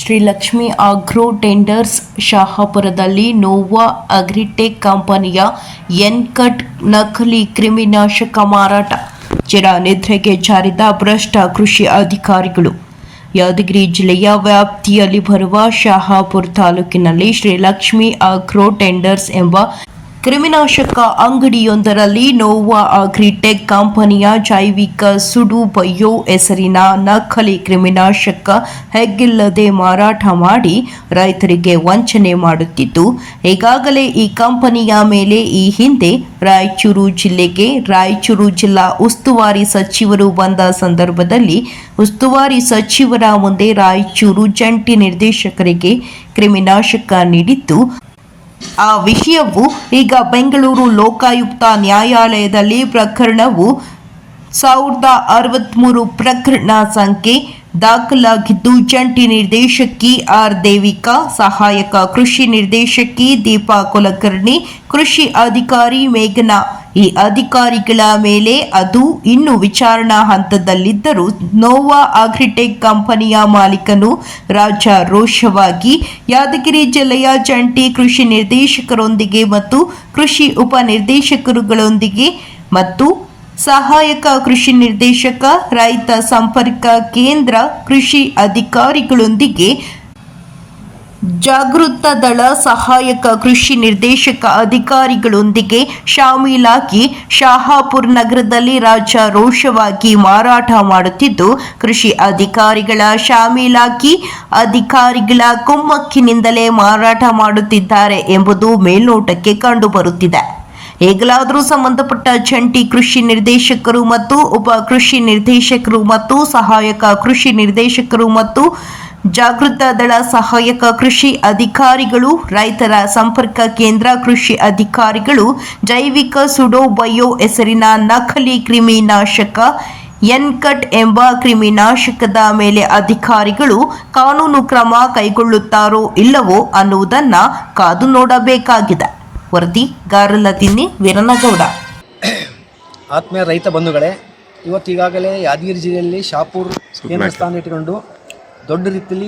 Shri Lakshmi agro tenders ಶಹಾಪುರದಲ್ಲಿ Nova agritech ಕಂಪನಿಯ ಎನ್ಕಟ್ ನಕಲಿ ಕ್ರಿಮಿನಾಶಕ ಮಾರಾಟ ಚಿರ ನಿದ್ರೆಗೆ ಜಾರಿದ ಭ್ರಷ್ಟ ಕೃಷಿ ಅಧಿಕಾರಿಗಳು. ಯಾದಗಿರಿ ಜಿಲ್ಲೆಯ ವ್ಯಾಪ್ತಿಯಲ್ಲಿ ಬರುವ ಶಹಾಪುರ ತಾಲೂಕಿನಲ್ಲಿ ಶ್ರೀ ಲಕ್ಷ್ಮಿ ಆಗ್ರೋ ಟೆಂಡರ್ಸ್ ಎಂಬ ಕ್ರಿಮಿನಾಶಕ ಅಂಗಡಿಯೊಂದರಲ್ಲಿ ನೋವಾ ಅಗ್ರಿಟೆಕ್ ಕಂಪನಿಯ ಜೈವಿಕ ಸುಡು ಬಯೋ ಹೆಸರಿನ ನಕಲಿ ಕ್ರಿಮಿನಾಶಕ ಹೆಗ್ಗಿಲ್ಲದೆ ಮಾರಾಟ ಮಾಡಿ ರೈತರಿಗೆ ವಂಚನೆ ಮಾಡುತ್ತಿದ್ದು, ಈಗಾಗಲೇ ಈ ಕಂಪನಿಯ ಮೇಲೆ ಈ ಹಿಂದೆ ರಾಯಚೂರು ಜಿಲ್ಲೆಗೆ ರಾಯಚೂರು ಜಿಲ್ಲಾ ಉಸ್ತುವಾರಿ ಸಚಿವರು ಬಂದ ಸಂದರ್ಭದಲ್ಲಿ ಉಸ್ತುವಾರಿ ಸಚಿವರ ಮುಂದೆ ರಾಯಚೂರು ಜಂಟಿ ನಿರ್ದೇಶಕರಿಗೆ ಕ್ರಿಮಿನಾಶಕ ನೀಡಿದ್ದು ಆ ವಿಷಯವು ಈಗ ಬೆಂಗಳೂರು ಲೋಕಾಯುಕ್ತ ನ್ಯಾಯಾಲಯದಲ್ಲಿ ಪ್ರಕರಣವು ಸಾವಿರದ ಅರವತ್ತ್ಮೂರು ಪ್ರಕರಣ ಸಂಖ್ಯೆ ದಾಖಲಾಗಿದ್ದು, ಜಂಟಿ ನಿರ್ದೇಶಕಿ ಆರ್ ದೇವಿಕಾ, ಸಹಾಯಕ ಕೃಷಿ ನಿರ್ದೇಶಕಿ ದೀಪಾ ಕುಲಕರ್ಣಿ, ಕೃಷಿ ಅಧಿಕಾರಿ ಮೇಘನಾ ಈ ಅಧಿಕಾರಿಗಳ ಮೇಲೆ ಅದು ಇನ್ನು ವಿಚಾರಣಾ ಹಂತದಲ್ಲಿದ್ದರೂ ನೋವಾ ಅಗ್ರಿಟೆಕ್ ಕಂಪನಿಯ ಮಾಲೀಕನು ರಾಜ ರೋಷವಾಗಿ ಯಾದಗಿರಿ ಜಿಲ್ಲೆಯ ಜಂಟಿ ಕೃಷಿ ನಿರ್ದೇಶಕರೊಂದಿಗೆ ಮತ್ತು ಕೃಷಿ ಉಪನಿರ್ದೇಶಕರುಗಳೊಂದಿಗೆ ಮತ್ತು ಸಹಾಯಕ ಕೃಷಿ ನಿರ್ದೇಶಕ, ರೈತ ಸಂಪರ್ಕ ಕೇಂದ್ರ ಕೃಷಿ ಅಧಿಕಾರಿಗಳೊಂದಿಗೆ ಜಾಗೃತ ದಳ ಸಹಾಯಕ ಕೃಷಿ ನಿರ್ದೇಶಕ ಅಧಿಕಾರಿಗಳೊಂದಿಗೆ ಶಾಮೀಲಾಗಿ ಶಹಾಪುರ್ ನಗರದಲ್ಲಿ ರಾಜಾರೋಷವಾಗಿ ಮಾರಾಟ ಮಾಡುತ್ತಿದ್ದು, ಕೃಷಿ ಅಧಿಕಾರಿಗಳ ಶಾಮೀಲಾಗಿ ಅಧಿಕಾರಿಗಳ ಕುಮ್ಮಕ್ಕಿನಿಂದಲೇ ಮಾರಾಟ ಮಾಡುತ್ತಿದ್ದಾರೆ ಎಂಬುದು ಮೇಲ್ನೋಟಕ್ಕೆ ಕಂಡುಬರುತ್ತಿದೆ. ಈಗಲಾದರೂ ಸಂಬಂಧಪಟ್ಟ ಜಂಟಿ ಕೃಷಿ ನಿರ್ದೇಶಕರು ಮತ್ತು ಉಪ ಕೃಷಿ ನಿರ್ದೇಶಕರು ಮತ್ತು ಸಹಾಯಕ ಕೃಷಿ ನಿರ್ದೇಶಕರು ಮತ್ತು ಜಾಗೃತ ದಳ ಸಹಾಯಕ ಕೃಷಿ ಅಧಿಕಾರಿಗಳು ರೈತರ ಸಂಪರ್ಕ ಕೇಂದ್ರ ಕೃಷಿ ಅಧಿಕಾರಿಗಳು ಜೈವಿಕ ಸುಡೋ ಬಯೋ ಹೆಸರಿನ ನಕಲಿ ಕ್ರಿಮಿನಾಶಕ ಎನ್ಕಟ್ ಎಂಬ ಕ್ರಿಮಿನಾಶಕದ ಮೇಲೆ ಅಧಿಕಾರಿಗಳು ಕಾನೂನು ಕ್ರಮ ಕೈಗೊಳ್ಳುತ್ತಾರೋ ಇಲ್ಲವೋ ಅನ್ನುವುದನ್ನು ಕಾದು ನೋಡಬೇಕಾಗಿದೆ. ವರದಿ ಗಾರಲದಿನ್ನಿ ವೀರನಗೌಡ. ಆತ್ಮೀಯ ರೈತ ಬಂಧುಗಳೇ ಇವತ್ತು ಈಗಾಗಲೇ ಯಾದಗಿರಿ ಜಿಲ್ಲೆಯಲ್ಲಿ ಶಾಪೂರ್ ಕೇಂದ್ರ ಸ್ಥಾನ ಇಟ್ಟುಕೊಂಡು ದೊಡ್ಡ ರೀತಿಯಲ್ಲಿ